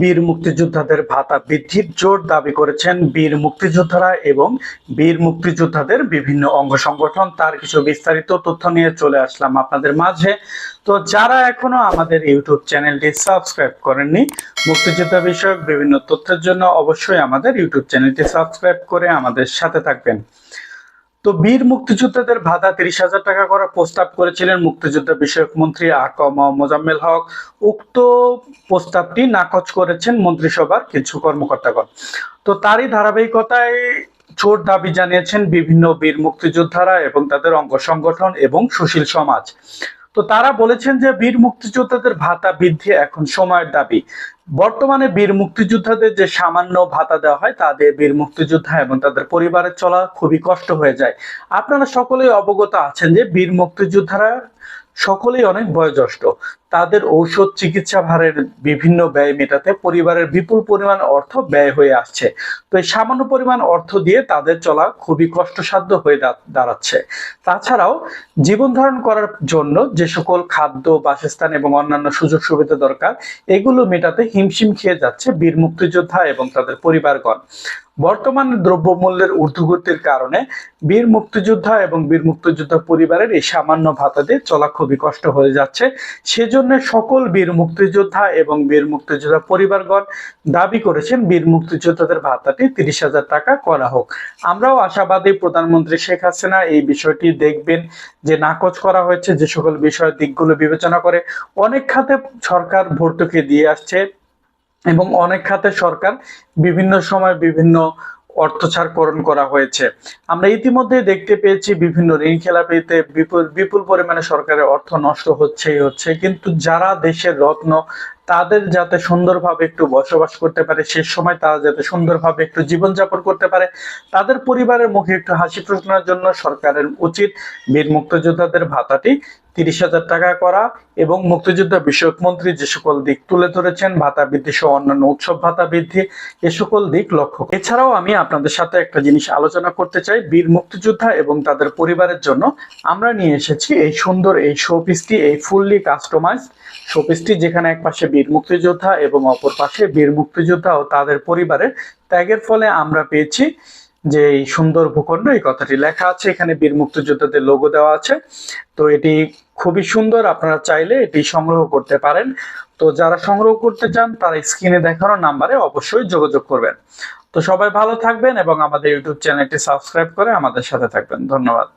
বীর মুক্তিযোদ্ধাদের ভাতা বৃদ্ধির জোর দাবি করেছেন বীর মুক্তিযোদ্ধারা এবং বীর মুক্তিযোদ্ধাদের বিভিন্ন অঙ্গ সংগঠন। তার কিছু বিস্তারিত তথ্য নিয়ে চলে আসলাম আপনাদের মাঝে। তো যারা এখনও আমাদের ইউটিউব চ্যানেলটি সাবস্ক্রাইব করেননি, মুক্তিযোদ্ধা বিষয়ক বিভিন্ন তথ্যের জন্য অবশ্যই আমাদের ইউটিউব চ্যানেলটি সাবস্ক্রাইব করে আমাদের সাথে থাকবেন। তো বীর মুক্তিযোদ্ধাদের ভাতা তিরিশ হাজার টাকা করার প্রস্তাব করেছিলেন মুক্তিযোদ্ধা বিষয়ক মন্ত্রী আকম মোজাম্মেল হক। উক্ত প্রস্তাবটি নাকচ করেছেন মন্ত্রিসভার কিছু কর্মকর্তাগণ। তো তারই ধারাবাহিকতায় জোর দাবি জানিয়েছেন বিভিন্ন বীর মুক্তিযোদ্ধারা এবং তাদের অঙ্গ সংগঠন এবং সুশীল সমাজ। তো তারা বলেছেন যে বীর মুক্তিযোদ্ধাদের ভাতা বৃদ্ধি এখন সময়ের দাবি। বর্তমানে বীর মুক্তিযোদ্ধাদের যে সামান্য ভাতা দেওয়া হয় তাদের বীর মুক্তিযোদ্ধা এবং তাদের পরিবারের চলা খুবই কষ্ট হয়ে যায়। আপনারা সকলেই অবগত আছেন যে বীর মুক্তিযোদ্ধারা সকলেই অনেক বয়োজ্যেষ্ঠ। তাদের ঔষধ চিকিৎসা ভারের বিভিন্ন ব্যয় মেটাতে পরিবারের বিপুল পরিমাণ অর্থ ব্যয় হয়ে আসছে। তো এই সামান্য পরিমাণ অর্থ দিয়ে তাদের চলা খুবই কষ্টসাধ্য হয়ে দাঁড়াচ্ছে। তাছাড়াও জীবন ধারণ করার জন্য যে সকল খাদ্য, বাসস্থান এবং অন্যান্য সুযোগ সুবিধা দরকার, এগুলো মেটাতে হিমশিম খেয়ে যাচ্ছে বীর মুক্তিযোদ্ধা এবং তাদের পরিবারগণ। বর্তমানে দ্রব্যমূল্যের ঊর্ধ্বগতির কারণে বীর মুক্তিযোদ্ধা এবং বীর মুক্তিযোদ্ধা পরিবারের এই সামান্য ভাতা দিয়ে চলা খুবই কষ্ট হয়ে যাচ্ছে। সেজন্য সকল বীর মুক্তিযোদ্ধা এবং বীর মুক্তিযোদ্ধা পরিবারগণ দাবি করেছেন বীর মুক্তিযোদ্ধাদের ভাতাটি তিরিশ হাজার টাকা করা হোক। আমরাও আশাবাদী প্রধানমন্ত্রী শেখ হাসিনা এই বিষয়টি দেখবেন যে নাকচ করা হয়েছে যে সকল বিষয়ের দিকগুলো বিবেচনা করে অনেক খাতে সরকার ভর্তুকি দিয়ে আসছে। এবং অনেক খাতে সরকার বিভিন্ন সময় বিভিন্ন অর্থ ছাড়করণ করা হয়েছে। আমরা ইতিমধ্যে দেখতে পেয়েছি বিভিন্ন ঋণ খেলাপিতে বিপুল বিপুল পরিমাণে সরকারের অর্থ নষ্ট হচ্ছেই হচ্ছে। কিন্তু যারা দেশের রত্ন, তাদের যাতে সুন্দরভাবে একটু বসবাস করতে পারে, সে সময় তারা যাতে সুন্দরভাবে একটু জীবনযাপন করতে পারে, তাদের পরিবারের মুখে একটু হাসি প্রশ্নের জন্য সরকারের উচিত বীর মুক্তিযোদ্ধাদের ভাতাটি তিরিশ হাজার টাকা করা এবং মুক্তিযোদ্ধা বিষয়ক মন্ত্রী যে সকল দিক তুলে ধরেছেন, ভাতা বৃদ্ধি সহ অন্যান্য উৎসব ভাতা বৃদ্ধি, এ সকল দিক লক্ষ্য এছাড়াও আমি আপনাদের সাথে একটা জিনিস আলোচনা করতে চাই, বীর মুক্তিযোদ্ধা এবং তাদের পরিবারের জন্য। আমরা নিয়ে এসেছি এই সুন্দর এই শোপিসটি, এই ফুললি কাস্টমাইজ শোপিসটি, যেখানে এক পাশে বীর মুক্তিযোদ্ধা এবং অপর পাশে বীর মুক্তিযোদ্ধা ও তাদের পরিবারের ত্যাগের ফলে আমরা পেয়েছি। যে এই সুন্দর ভূখণ্ড, এই কথাটি লেখা আছে। এখানে বীর মুক্তিযোদ্ধাদের লোগো দেওয়া আছে। তো এটি খুবই সুন্দর, আপনারা চাইলে এটি সংগ্রহ করতে পারেন। তো যারা সংগ্রহ করতে চান, তারা স্ক্রিনে দেখানো নাম্বারে অবশ্যই যোগাযোগ করবেন। তো সবাই ভালো থাকবেন এবং আমাদের ইউটিউব চ্যানেলটি সাবস্ক্রাইব করে আমাদের সাথে থাকবেন। ধন্যবাদ।